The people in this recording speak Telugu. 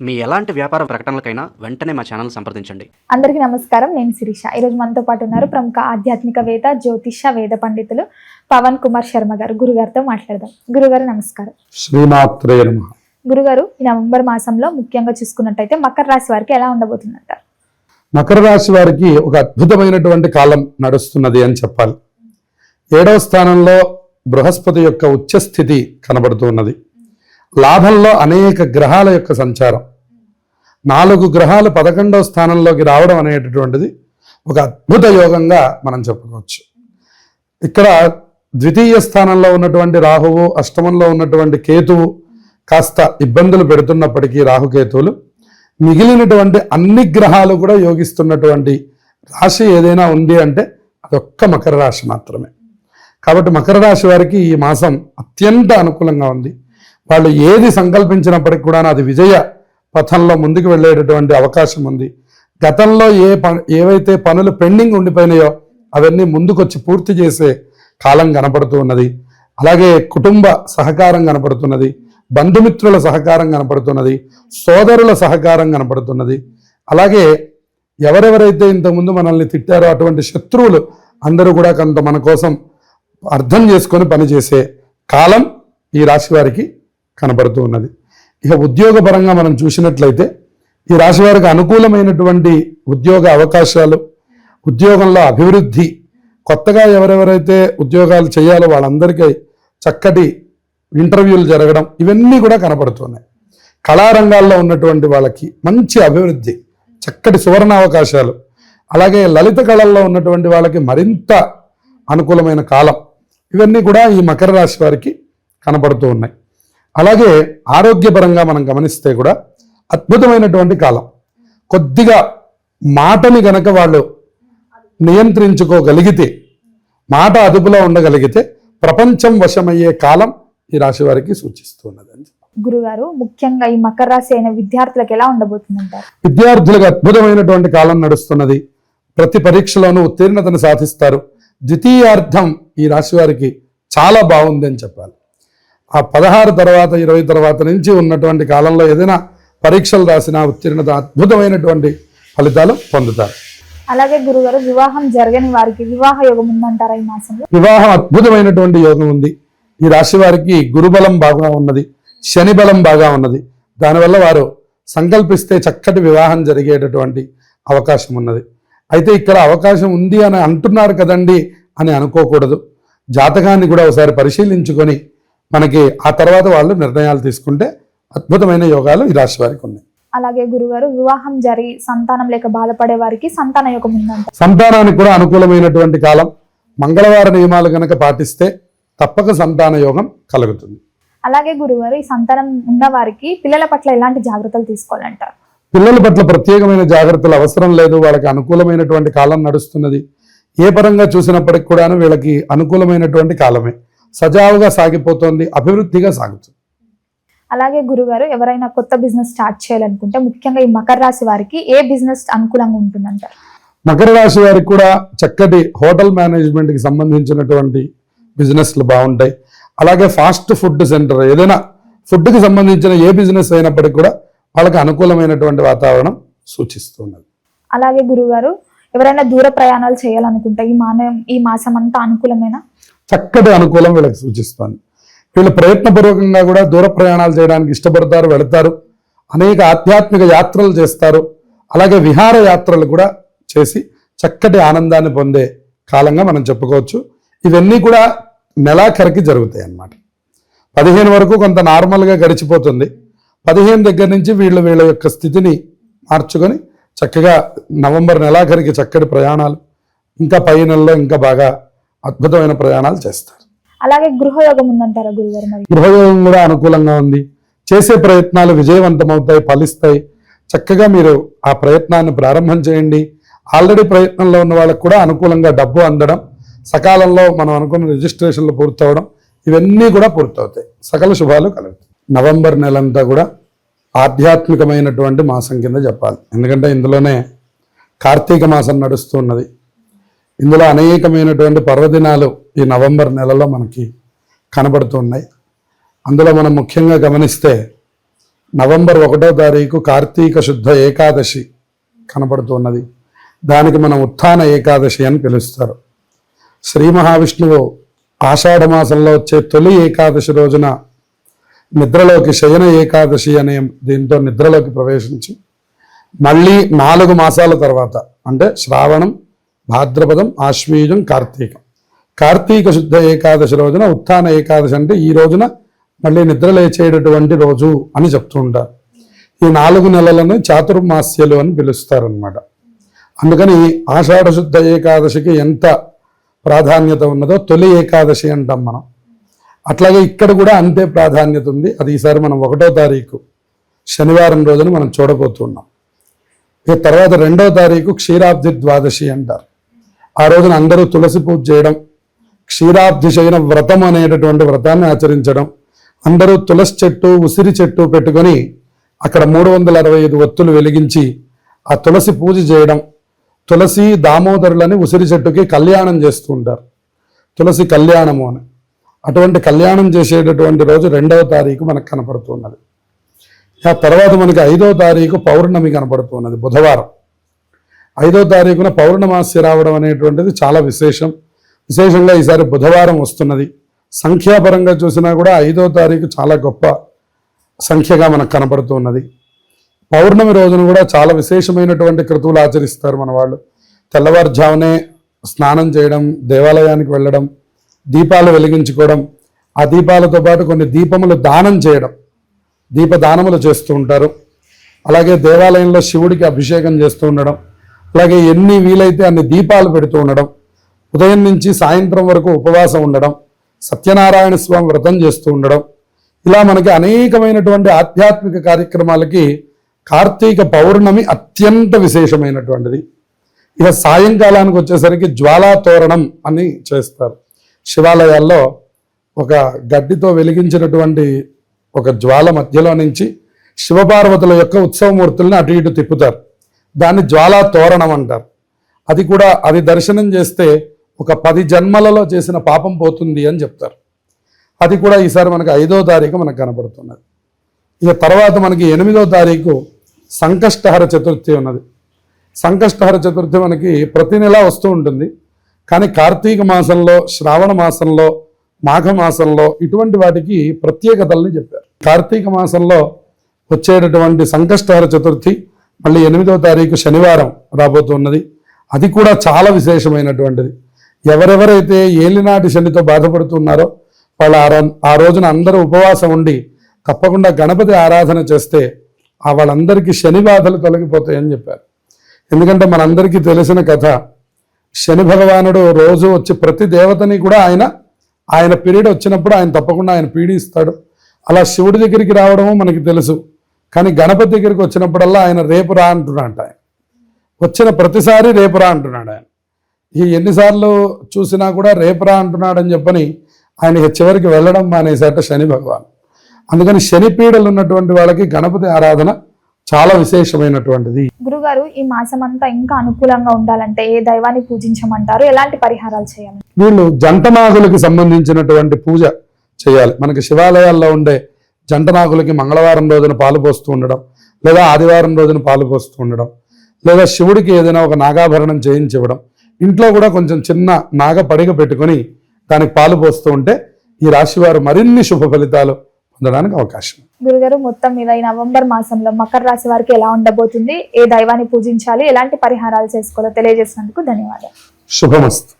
మీ ఎలాంటి వ్యాపార ప్రకటనలకైనా వెంటనే మా ఛానల్ సంప్రదించండి. అందరికీ నమస్కారం. నేను శిరీష. ఈరోజు మనతో పాటు ఉన్నారు ప్రముఖ ఆధ్యాత్మికవేత్త జ్యోతిష వేద పండితులు పవన్ కుమార్ శర్మ గారు. గురుగారితో మాట్లాడదాం. గురుగారు నమస్కారం. శ్రీమాత్రే నమ. గురుగారు ఈ నవంబర్ మాసంలో ముఖ్యంగా చూసుకున్నట్టయితే మకర రాశి వారికి ఎలా ఉండబోతుందంటారు? మకర రాశి వారికి ఒక అద్భుతమైనటువంటి కాలం నడుస్తున్నది అని చెప్పాలి. ఏడవ స్థానంలో బృహస్పతి యొక్క ఉచ్చస్థితి కనబడుతూ ఉన్నది లాభంలో అనేక గ్రహాల యొక్క సంచారం. నాలుగు గ్రహాలు పదకొండవ స్థానంలోకి రావడం అనేటటువంటిది ఒక అద్భుత యోగంగా మనం చెప్పుకోవచ్చు. ఇక్కడ ద్వితీయ స్థానంలో ఉన్నటువంటి రాహువు అష్టమంలో ఉన్నటువంటి కేతువు కాస్త ఇబ్బందులు పెడుతున్నప్పటికీ రాహుకేతువులు మిగిలినటువంటి అన్ని గ్రహాలు కూడా యోగిస్తున్నటువంటి రాశి ఏదైనా ఉంది అంటే అదొక్క మకర రాశి మాత్రమే. కాబట్టి మకర రాశి వారికి ఈ మాసం అత్యంత అనుకూలంగా ఉంది. వాళ్ళు ఏది సంకల్పించినప్పటికి కూడా అది విజయ పథంలో ముందుకు వెళ్ళేటటువంటి అవకాశం ఉంది. గతంలో ఏ ఏవైతే పనులు పెండింగ్ ఉండిపోయినాయో అవన్నీ ముందుకొచ్చి పూర్తి చేసే కాలం కనపడుతూ ఉన్నది. అలాగే కుటుంబ సహకారం కనపడుతున్నది. బంధుమిత్రుల సహకారం కనపడుతున్నది. సోదరుల సహకారం కనపడుతున్నది. అలాగే ఎవరెవరైతే ఇంతకుముందు మనల్ని తిట్టారో అటువంటి శత్రువులు అందరూ కూడా కొంత మన కోసం అర్థం చేసుకొని పనిచేసే కాలం ఈ రాశి వారికి కనబడుతూ ఉన్నది. ఇక ఉద్యోగపరంగా మనం చూసినట్లయితే ఈ రాశి వారికి అనుకూలమైనటువంటి ఉద్యోగ అవకాశాలు ఉద్యోగంలో అభివృద్ధి కొత్తగా ఎవరెవరైతే ఉద్యోగాలు చేయాలో వాళ్ళందరికీ చక్కటి ఇంటర్వ్యూలు జరగడం ఇవన్నీ కూడా కనపడుతున్నాయి. కళారంగాల్లో ఉన్నటువంటి వాళ్ళకి మంచి అభివృద్ధి చక్కటి సువర్ణ అవకాశాలు అలాగే లలిత కళల్లో ఉన్నటువంటి వాళ్ళకి మరింత అనుకూలమైన కాలం ఇవన్నీ కూడా ఈ మకర రాశి వారికి కనపడుతూ ఉన్నాయి. అలాగే ఆరోగ్యపరంగా మనం గమనిస్తే కూడా అద్భుతమైనటువంటి కాలం. కొద్దిగా మాటని గనక వాళ్ళు నియంత్రించుకోగలిగితే మాట అదుపులో ఉండగలిగితే ప్రపంచం వశమయ్యే కాలం ఈ రాశి వారికి సూచిస్తున్నది అని గురుగారు ముఖ్యంగా ఈ మకర రాశి అయిన విద్యార్థులకు ఎలా ఉండబోతుందంటారు? విద్యార్థులకు అద్భుతమైనటువంటి కాలం నడుస్తున్నది. ప్రతి పరీక్షలోనూ ఉత్తీర్ణతను సాధిస్తారు. ద్వితీయార్థం ఈ రాశి వారికి చాలా బాగుంది అని చెప్పాలి. పదహారు తర్వాత ఇరవై తర్వాత నుంచి ఉన్నటువంటి కాలంలో ఏదైనా పరీక్షలు రాసినా ఉత్తీర్ణత అద్భుతమైనటువంటి ఫలితాలు పొందుతారు. అలాగే గురుగారు వివాహం జరగని వారికి వివాహ యోగం ఉందంటారా ఈ మాసంలో? వివాహం అద్భుతమైనటువంటి యోగం ఉంది. ఈ రాశి వారికి గురుబలం బాగా ఉన్నది శని బలం బాగా ఉన్నది. దానివల్ల వారు సంకల్పిస్తే చక్కటి వివాహం జరిగేటటువంటి అవకాశం ఉన్నది. అయితే ఇక్కడ అవకాశం ఉంది అని అంటున్నారు కదండి అని అనుకోకూడదు. జాతకాన్ని కూడా ఒకసారి పరిశీలించుకొని మనకి ఆ తర్వాత వాళ్ళు నిర్ణయాలు తీసుకుంటే అద్భుతమైన యోగాలు ఈ రాశి వారికి ఉన్నాయి. అలాగే గురుగారు వివాహం జరిగి సంతానం లేక బాధపడే వారికి సంతాన యోగం ఉందంట. సంతానానికి కూడా అనుకూలమైనటువంటి కాలం. మంగళవార నియమాలు కనుక పాటిస్తే తప్పక సంతాన యోగం కలుగుతుంది. అలాగే గురుగారు ఈ సంతానం ఉన్న వారికి పిల్లల పట్ల ఎలాంటి జాగ్రత్తలు తీసుకోవాలంటారు పిల్లల పట్ల ప్రత్యేకమైన జాగ్రత్తలు అవసరం లేదు. వాళ్ళకి అనుకూలమైనటువంటి కాలం నడుస్తున్నది. ఏ పరంగా చూసినప్పటికి కూడాను వీళ్ళకి అనుకూలమైనటువంటి కాలమే. సజావుగా సాగిపోతోంది అభివృద్ధిగా సాగుతుంది. అలాగే గురుగారు ఎవరైనా కొత్త బిజినెస్ స్టార్ట్ చేయాలనుకుంటే ముఖ్యంగా ఈ మకర రాశి వారికి ఏ బిజినెస్ అనుకూలంగా ఉంటుందంటారు? మకర రాశి వారికి కూడా చక్కటి హోటల్ మేనేజ్మెంట్కి సంబంధించినటువంటి బిజినెస్లు బాగుంటాయి. అలాగే ఫాస్ట్ ఫుడ్ సెంటర్ ఏదైనా ఫుడ్కి సంబంధించిన ఏ బిజినెస్ అయినప్పటికీ కూడా వాళ్ళకి అనుకూలమైనటువంటి వాతావరణం సూచిస్తున్నది. అలాగే గురుగారు ఎవరైనా దూర ప్రయాణాలు చేయాలనుకుంటే ఈ మాన ఈ మాసం అంతా అనుకూలమైన? చక్కటి అనుకూలం వీళ్ళకి సూచిస్తాను. వీళ్ళు ప్రయత్నపూర్వకంగా కూడా దూర ప్రయాణాలు చేయడానికి ఇష్టపడతారు వెళతారు. అనేక ఆధ్యాత్మిక యాత్రలు చేస్తారు. అలాగే విహార యాత్రలు కూడా చేసి చక్కటి ఆనందాన్ని పొందే కాలంగా మనం చెప్పుకోవచ్చు. ఇవన్నీ కూడా నెలాఖరికి జరుగుతాయి అన్నమాట పదిహేను వరకు కొంత నార్మల్గా గడిచిపోతుంది. పదిహేను దగ్గర నుంచి వీళ్ళు వీళ్ళ యొక్క స్థితిని మార్చుకొని చక్కగా నవంబర్ నెలాఖరికి చక్కటి ప్రయాణాలు ఇంకా పై నెలలో ఇంకా బాగా అద్భుతమైన ప్రయాణాలు చేస్తారు. అలాగే గృహయోగం ఉందంటారా గురుగారు గృహయోగం కూడా అనుకూలంగా ఉంది. చేసే ప్రయత్నాలు విజయవంతమవుతాయి ఫలిస్తాయి. చక్కగా మీరు ఆ ప్రయత్నాన్ని ప్రారంభం చేయండి. ఆల్రెడీ ప్రయత్నంలో ఉన్న వాళ్ళకు కూడా అనుకూలంగా డబ్బు అందడం సకాలంలో మనం అనుకున్న రిజిస్ట్రేషన్లు పూర్తవడం ఇవన్నీ కూడా పూర్తవుతాయి. సకల శుభాలు కలుగుతాయి. నవంబర్ నెలంతా కూడా ఆధ్యాత్మికమైనటువంటి మాసం కింద చెప్పాలి ఎందుకంటే ఇందులోనే కార్తీక మాసం నడుస్తున్నది ఇందులో అనేకమైనటువంటి పర్వదినాలు ఈ నవంబర్ నెలలో మనకి కనబడుతున్నాయి. అందులో మనం ముఖ్యంగా గమనిస్తే నవంబర్ ఒకటో తారీఖు కార్తీక శుద్ధ ఏకాదశి కనబడుతున్నది. దానికి మనం ఉత్థాన ఏకాదశి అని పిలుస్తారు. శ్రీ మహావిష్ణువు ఆషాఢ మాసంలో వచ్చే తొలి ఏకాదశి రోజున నిద్రలోకి శయన ఏకాదశి అనే దీంతో నిద్రలోకి ప్రవేశించి మళ్ళీ నాలుగు మాసాల తర్వాత అంటే శ్రావణం భాద్రపదం ఆశ్వీజం కార్తీకం. కార్తీక శుద్ధ ఏకాదశి రోజున ఉత్థాన ఏకాదశి అంటే ఈ రోజున మళ్ళీ నిద్ర లేచేటటువంటి రోజు అని చెప్తుంటారు ఈ నాలుగు నెలలను చాతుర్మాస్యలు అని పిలుస్తారనమాట అందుకని ఆషాఢ శుద్ధ ఏకాదశికి ఎంత ప్రాధాన్యత ఉన్నదో తొలి ఏకాదశి అంటాం మనం. అట్లాగే ఇక్కడ కూడా అంతే ప్రాధాన్యత ఉంది. అది ఈసారి మనం ఒకటో తారీఖు శనివారం రోజున మనం చూడబోతున్నాం. ఇక తర్వాత రెండో తారీఖు క్షీరాబ్ది ద్వాదశి అంటారు. ఆ రోజున అందరూ తులసి పూజ చేయడం క్షీరాబ్ది వ్రతం అనేటటువంటి వ్రతాన్ని ఆచరించడం అందరూ తులసి చెట్టు ఉసిరి చెట్టు పెట్టుకొని అక్కడ మూడు వందల అరవై ఐదు ఒత్తులు వెలిగించి ఆ తులసి పూజ చేయడం. తులసి దామోదరులని ఉసిరి చెట్టుకి కళ్యాణం చేస్తూ ఉంటారు. తులసి కళ్యాణము అని. అటువంటి కళ్యాణం చేసేటటువంటి రోజు రెండవ తారీఖు మనకు కనపడుతున్నది. ఆ తర్వాత మనకి ఐదవ తారీఖు పౌర్ణమి కనపడుతున్నది బుధవారం. ఐదో తారీఖున పౌర్ణమాసి రావడం అనేటువంటిది చాలా విశేషం. విశేషంగా ఈసారి బుధవారం వస్తున్నది. సంఖ్యాపరంగా చూసినా కూడా ఐదో తారీఖు చాలా గొప్ప సంఖ్యగా మనకు కనపడుతున్నది పౌర్ణమి రోజున కూడా చాలా విశేషమైనటువంటి క్రతువులు ఆచరిస్తారు మన వాళ్ళు. తెల్లవారుజామునే స్నానం చేయడం దేవాలయానికి వెళ్ళడం దీపాలు వెలిగించుకోవడం ఆ దీపాలతో పాటు కొన్ని దీపములు దానం చేయడం దీపదానములు చేస్తూ ఉంటారు. అలాగే దేవాలయంలో శివుడికి అభిషేకం చేస్తూ ఉండడం అలాగే ఎన్ని వీలైతే అన్ని దీపాలు పెడుతూ ఉండడం ఉదయం నుంచి సాయంత్రం వరకు ఉపవాసం ఉండడం సత్యనారాయణ స్వామి వ్రతం చేస్తూ ఉండడం ఇలా మనకి అనేకమైనటువంటి ఆధ్యాత్మిక కార్యక్రమాలకి కార్తీక పౌర్ణమి అత్యంత విశేషమైనటువంటిది. ఇక సాయంకాలానికి వచ్చేసరికి జ్వాలా తోరణం అని చేస్తారు. శివాలయాల్లో ఒక గడ్డితో వెలిగించినటువంటి ఒక జ్వాల మధ్యలో నుంచి శివపార్వతుల యొక్క ఉత్సవమూర్తుల్ని అటు ఇటు తిప్పుతారు. దాన్ని జ్వాలా తోరణం అంటారు. అది కూడా అది దర్శనం చేస్తే ఒక పది జన్మలలో చేసిన పాపం పోతుంది అని చెప్తారు. అది కూడా ఈసారి మనకి ఐదో తారీఖు మనకు కనబడుతున్నది ఇక తర్వాత మనకి ఎనిమిదో తారీఖు సంకష్టహర చతుర్థి ఉన్నది. సంకష్టహర చతుర్థి మనకి ప్రతి నెల వస్తూ ఉంటుంది. కానీ కార్తీక మాసంలో శ్రావణ మాసంలో మాఘ మాసంలో ఇటువంటి వాటికి ప్రత్యేకతల్ని చెప్పారు. కార్తీక మాసంలో వచ్చేటటువంటి సంకష్టహర చతుర్థి మళ్ళీ ఎనిమిదో తారీఖు శనివారం రాబోతున్నది. అది కూడా చాలా విశేషమైనటువంటిది. ఎవరెవరైతే ఏలినాటి శనితో బాధపడుతున్నారో వాళ్ళు ఆ ఆ రోజున అందరూ ఉపవాసం ఉండి తప్పకుండా గణపతి ఆరాధన చేస్తే ఆ వాళ్ళందరికీ శని బాధలు తొలగిపోతాయని చెప్పారు. ఎందుకంటే మనందరికీ తెలిసిన కథ శని భగవానుడు రోజు వచ్చి ప్రతి దేవతని కూడా ఆయన ఆయన పీరియడ్ వచ్చినప్పుడు ఆయన తప్పకుండా ఆయన పీడిస్తాడు. అలా శివుడి దగ్గరికి రావడము మనకి తెలుసు. కానీ గణపతి దగ్గరికి వచ్చినప్పుడల్లా ఆయన రేపు రా అంటున్నాడు ఆయన. వచ్చిన ప్రతిసారి రేపు రా అంటున్నాడు ఆయన. ఈ ఎన్నిసార్లు చూసినా కూడా రేపు రా అంటున్నాడని చెప్పని ఆయన చివరికి వెళ్ళడం మానేసేట శని భగవాన్. అందుకని శని పీడలు ఉన్నటువంటి వాళ్ళకి గణపతి ఆరాధన చాలా విశేషమైనటువంటిది. గురుగారు ఈ మాసం అంతా ఇంకా అనుకూలంగా ఉండాలంటే ఏ దైవాన్ని పూజించమంటారు? ఎలాంటి పరిహారాలు చేయాలి? వీళ్ళు జంటనాగులకి సంబంధించినటువంటి పూజ చేయాలి. మనకి శివాలయాల్లో ఉండే జంటనాగులకి మంగళవారం రోజున పాలు పోస్తూ ఉండడం లేదా ఆదివారం రోజున పాలు పోస్తూ ఉండడం లేదా శివుడికి ఏదైనా ఒక నాగాభరణం చేయించివ్వడం ఇంట్లో కూడా కొంచెం చిన్న నాగ పడిగ పెట్టుకొని దానికి పాలు పోస్తూ ఉంటే ఈ రాశి వారు మరిన్ని శుభ ఫలితాలు పొందడానికి అవకాశం. గురుగారు మొత్తం మీద ఈ నవంబర్ మాసంలో మకర రాశి వారికి ఎలా ఉండబోతుంది ఏ దైవాన్ని పూజించాలి ఎలాంటి పరిహారాలు చేసుకోవాలో తెలియజేసినందుకు ధన్యవాదాలు శుభమస్తు